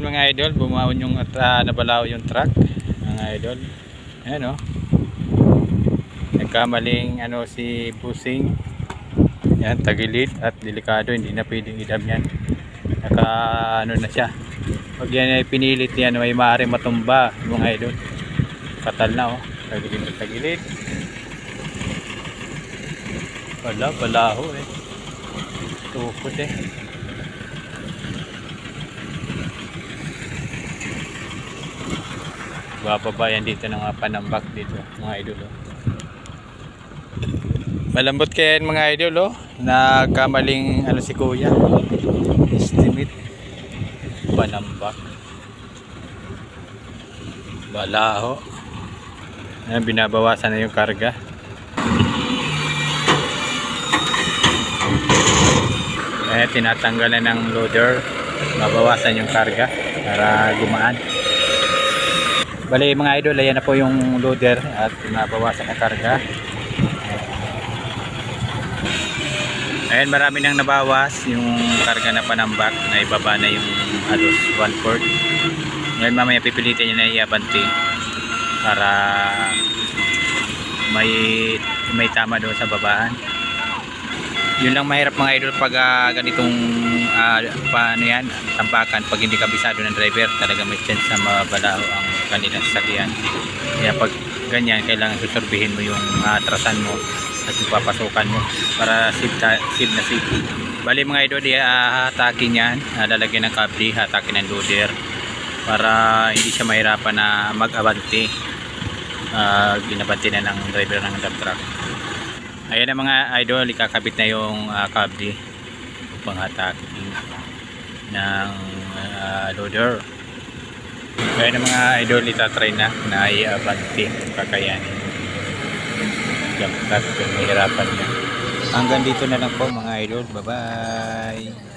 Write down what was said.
Ayan mga idol, bumawon yung at uh, nabalaw yung truck. Mga idol. Ayan o. Nagkamaling ano si Pusing. Yan, tagilid at delikado. Hindi na pwedeng idam yan. Naka ano na siya. Pag yan ay pinilit yan, may maaari matumba mga idol. Katal na oh. Tagilid na tagilid. Wala, balaho eh. Tukod eh. Bababayan dito ng mga panambak dito, mga idol. Oh. Malambot kaya yan, mga idol, oh. Nagkamaling ano si kuya. Estimate. Panambak. Balaho. Ayan, binabawasan na yung karga. Eh, tinatanggalan ng loader. Babawasan yung karga para gumaan. Bali mga idol, ayan na po yung loader at nabawasan na karga. Ayan, marami nang nabawas yung karga na panambak na ibaba na yung halos 1 quart. Ngayon mamaya pipilitin niya na iabanti para may may tama doon sa babaan. Yun lang mahirap mga idol pag ah, ganitong uh, paano yan, tambakan pag hindi kabisado ng driver talaga may chance na mabalao ang kanilang sasakyan. Kaya pag ganyan, kailangan susurbihin mo yung ah, atrasan mo at yung papasukan mo para save, ta- save na save. Bali mga idol, uh, hatakin yan, uh, lalagyan ng kable, hatakin ng loader para hindi siya mahirapan na mag-abante. Uh, ginabante na ng driver ng dump truck. Ayan na mga idol, ikakabit na yung uh, kable upang hatakin ng ah, loader. Kaya ng mga idol itatry na na i-abante kung kakayanin. Jump cut kung niya. Hanggang dito na lang po mga idol. Bye bye!